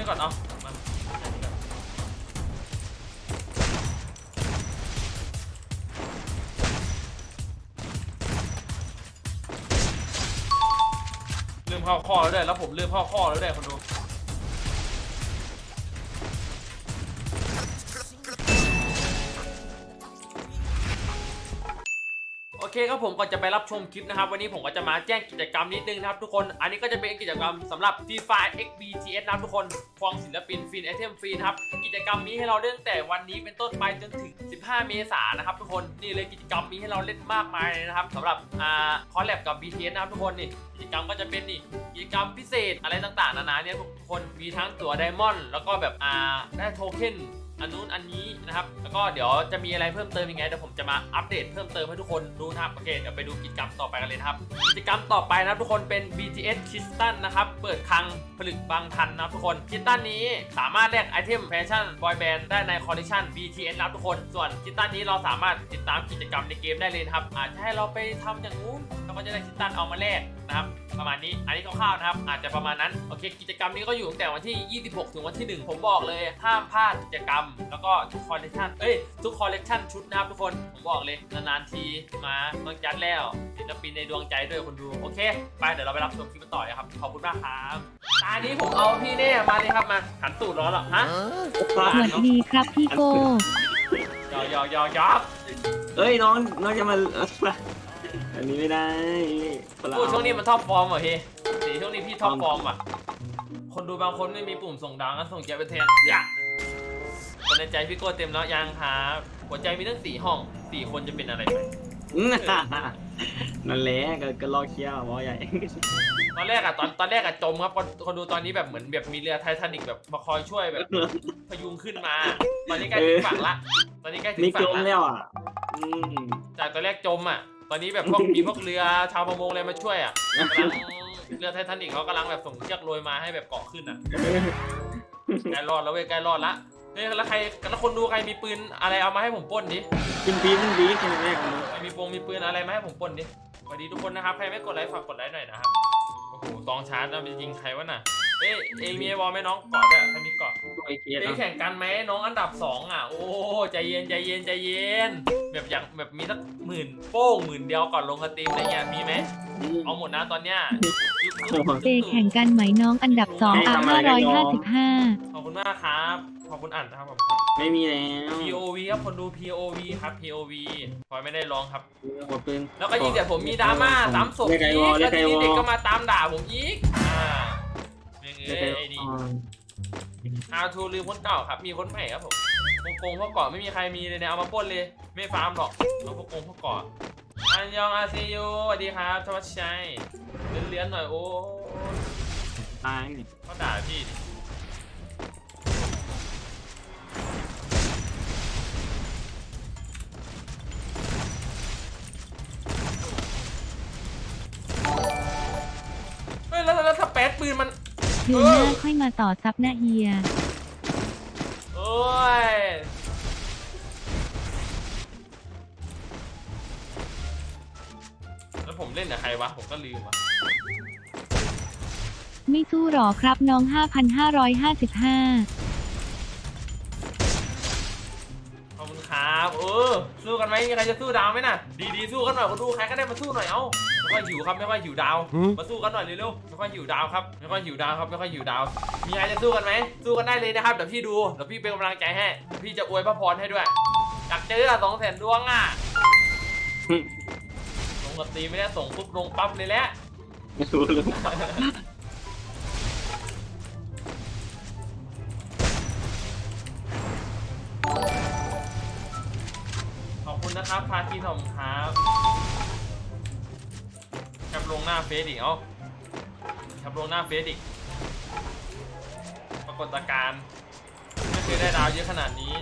ช่ก่อนเนามาอันนี้ก่อนลืมเข้าข้อแล้วด้วยแล้วผมลืมเข้าข้อแล้วด้วยคนดู เคครับผมก่อนจะไปรับชมคลิปนะครับ วันนี้ผมก็จะมาแจ้งกิจกรรมนิดนึงนะครับทุกคน อันนี้ก็จะเป็นกิจกรรมสำหรับ f r e e Fire XBGS นะครับทุกคนควงศิลปินฟินไอเทมฟรีนะครับ กิจกรรมนี้ให้เราเล่นแต่วันนี้เป็นต้นไปจนถึง 15 เมษายนนะครับทุกคน นี่เลยกิจกรรมนี้ให้เราเล่นมากมายเลยนะครับสำหรับอ่าคอลแลบกับ BTS นะครับทุกคนนี่ กิจกรรมก็จะเป็นนี่กิจกรรมพิเศษอะไรต่างๆ นานาเนี่ยทุกคนมีทั้งตั๋วไดมอนด์แล้วก็แบบอ่าได้โทเค็นอันนู้นอันนี้นะครับ แล้วก็เดี๋ยวจะมีอะไรเพิ่มเติมยังไงเดี๋ยวผมจะมาอัปเดตเพิ่มเติมให้ทุกคนดูนะครับโอเคเดี๋ยวไปดูกิจกรรมต่อไปกันเลยนะครับ กิจกรรมต่อไปนะครับทุกคนเป็น BTS k i s t a n นะครับ เปิดคลังผลึกบางทันนะครับทุกคน k i s t a n นี้สามารถแลกไอเทมแฟชั่นบอยแบนด์ได้ในคอลเลคชัน BTS นะครับทุกคน ส่วน k i s t a n นี้เราสามารถติดตามกิจกรรมในเกมได้เลยครับอาจจะให้เราไปทำอย่างนู้นเราก็จะได้ k i s t a n เอามาแลก นะครับ ประมาณนี้ อันนี้คร่าวๆนะครับ อาจจะประมาณนั้น โอเค กิจกรรมนี้ก็อยู่ตั้งแต่วันที่ 26 ถึงวันที่ 1 ผมบอกเลย ห้ามพลาดกิจกรรม แล้วก็ทุกคอลเลคชันเอ้ย ทุกคอลเลคชันชุดนะครับทุกคน ผมบอกเลย นานๆทีมาต้องจัดแล้วศิลปินในดวงใจด้วยคนดู โอเค ไป เดี๋ยวเราไปรับชมคลิปกันต่อเลยครับ ขอบคุณมากครับตานี้ผมเอาพี่เน่มาเลยครับ มาหันตูดร้อนหรอฮะสวัสดีครับพี่โก้ยอยอยอยอเอ้ยน้องน้องจะมา อันนี้ไม่ได้คนละพูดช่วงนี้มันท็อปฟอร์มเหรอเฮ้สีช่วงนี้พี่ท็อปฟฟออร์ร์มมอะ คนดูบางคนไม่มีปุ่มส่งดาวงั้นส่งแจ็คไปแทนอย่าคนในใจพี่โก้เต็มแล้วยังครับหัวใจมีตั้งสี่ห้องสี่คนจะเป็นอะไรไปอืมนั่นแหละก็ก็รอเคลียร์บอใหญ่ ตอนแรกอะตอนตอนแรกอะจมครับคนคนดูตอนนี้แบบเหมือนแบบมีเรือไททานิกแบบมาคอยช่วยแบบพยุงขึ้นมา ตอนนี้ใกล้ถึงฝั่งละ ตอนนี้ใกล้ถึงนี่จฝั่งมละแล้วอะอืมจากตอนแรกจมอะ ตอนนี้แบบพวกมีพวกเรือชาวประมงอะไรมาช่วยอะกำลังเรือไททานิกเขากำลังแบบส่งเชือกโรยมาให้แบบเกาะขึ้นอะใกล้รอดแล้วเว้ยใกล้รอดละเฮ้ยแล้วใครแล้วคนดูใครมีปืนอะไรเอามาให้ผมปล้นดิกินปีมันดีแค่นั้นแหละครับใครมีปงมีปืนอะไรมาให้ผมปล้นดิสวัสดีทุกคนนะครับใครไม่กดไลค์ฝากกดไลค์หน่อยนะครับโอ้โหตองชาร์จนะไปยิงใครวะน่ะ เอ้ยเองมีไอวอลไหมน้องเกาะด้วยใครมีเกาะตัวไอเคสเอ้ยเนาะแข่งกันไหมน้องอันดับสองอะ โอ้ใจเย็นใจเย็นใจเย็น แบบอย่างแบบมีสักหมื่นโป้งหมื่นเดียวก่อนลงสตรีมอะไรเงี้ยมีไหมอืมเอาหมดนะตอนเนี้ยเตะแข่งกันไหมน้องอันดับ2อะ555ขอบคุณมากครับขอบคุณอ่านนะครับผมไม่มีแล้ว POV ครับคนดู POV ครับ POV พลอยไม่ได้ลองครับหัวปืนแล้วก็ยิ่งแต่ผมมีดราม่าตามศพเรีอียกกไอวอลเรีแล้ยวกไอทีวนี้อลเด็กก็มาตามด่าผมอีกอ่า เรื่องเรียกเอ้ไอยไอ้นี่วอล How to ลืมคนเก่าครับ มีคนใหม่ครับผมพวกโกงพวกเกาะไม่มีใครมีเลยเนี่ยเอามาปล้นเลย ไม่ฟาร์มหรอกเอาพวกโกงพวกเกาะอันยองอาซิยูสวัสดีครับธวัชชัยเลื้อนๆหน่อยโอ้ตายนี่เขาด่าพี่ดิเฮ้ยแล้วแล้วถ้าแป๊ดปืนมัน เดือนหน้าค่อยมาต่อซับนะเฮีย โอ้ย แล้วผมเล่นกับใครวะ ผมก็ลืมวะไม่สู้หรอครับน้อง 5,555 ขอบคุณครับเออสู้กันไหมมีใครจะสู้ดาวไหมน่ะ ดีดีๆสู้กันหน่อยคนดูใครก็ได้มาสู้หน่อย เอ้า ไม่ค่อยหิวครับไม่ค่อยหิวดาว มาสู้กันหน่อยเร็วๆไม่ค่อยหิวดาวครับไม่ค่อยหิวดาวครับไม่ค่อยหิวดาว มีใครจะสู้กันไหมสู้กันได้เลยนะครับเดี๋ยวพี่ดูเดี๋ยวพี่เป็นกำลังใจให้เดี๋ยวพี่จะอวยพระพรให้ด้วยอยากเจออะสองแสนดวงอะลงกับตีไม่ได้ส่งปุ๊บลงปั๊บเลยแหละไม่รู้เลยขอบคุณนะครับพาทีทอมครับ แคปลงหน้าเฟซอีกเอ้าแคปลงหน้าเฟซอีก ปรากฏการณ์ไม่เคยได้ดาวเยอะขนาดนี้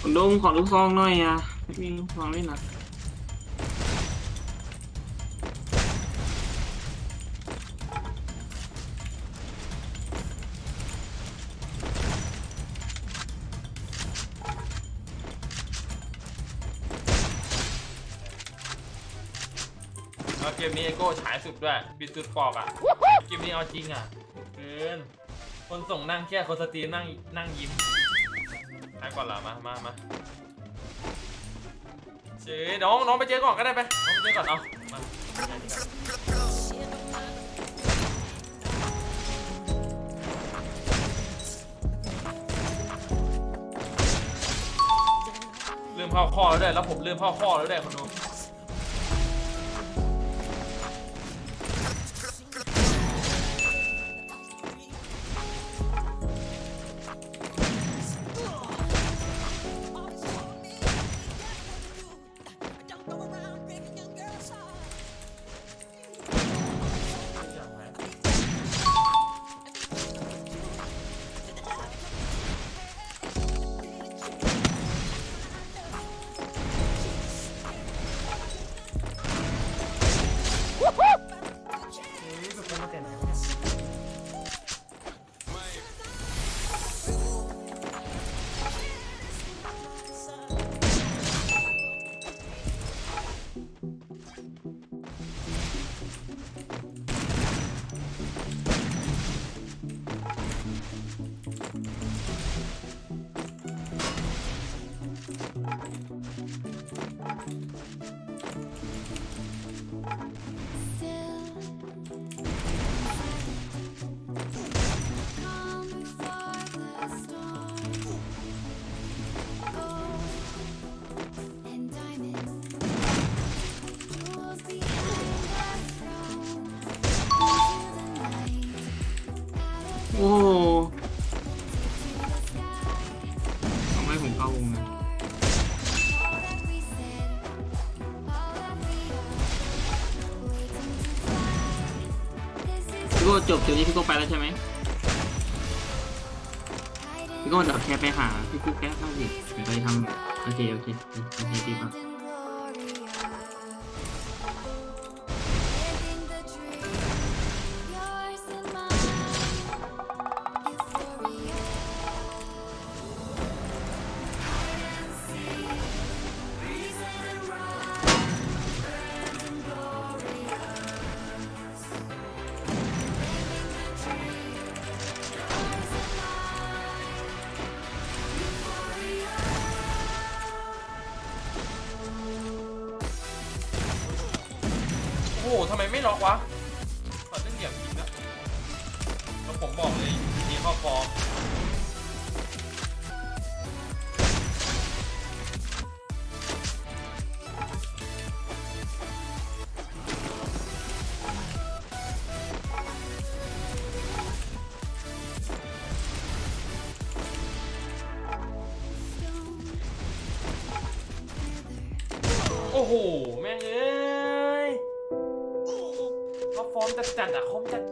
คุณดงขอลูกซองหน่อยอะไม่มีลูกซองเลยนะ แล้วเกมนี้เอโก้ฉายสุดด้วย บิดสุดปอกอะ เกมนี้เอาจริงอะเกินคนส่งนั่งเครียดคนสตรีมนั่งนั่งยิ้มให้ก่อนละมามามาเจ๊น้องน้องไปเจอก่อนก็ได้ไปน้องไปเจอก่อนเอามาลืมเข้าข้อแล้วด้วยแล้วผมลืมเข้าข้อแล้วด้วยคนดู โอ้โหทำไมผมเข้าวงนะพี่โก้จบเดี๋ยวนี้พี่โก้ไปแล้วใช่ไหมพี่โก้เดี๋ยวแคปไปหาพี่กุ๊กแก๊สบ้างสิเดี๋ยวไปทำโอเคโอเคโอเคดีป่ะ ช็อกวะตอนเล่นเหลี่ยมจริงนะแล้วผมบอกเลยทีเข้าฟอร์มโอ้โห แม่งเอ้ ยเขาฟอร์ม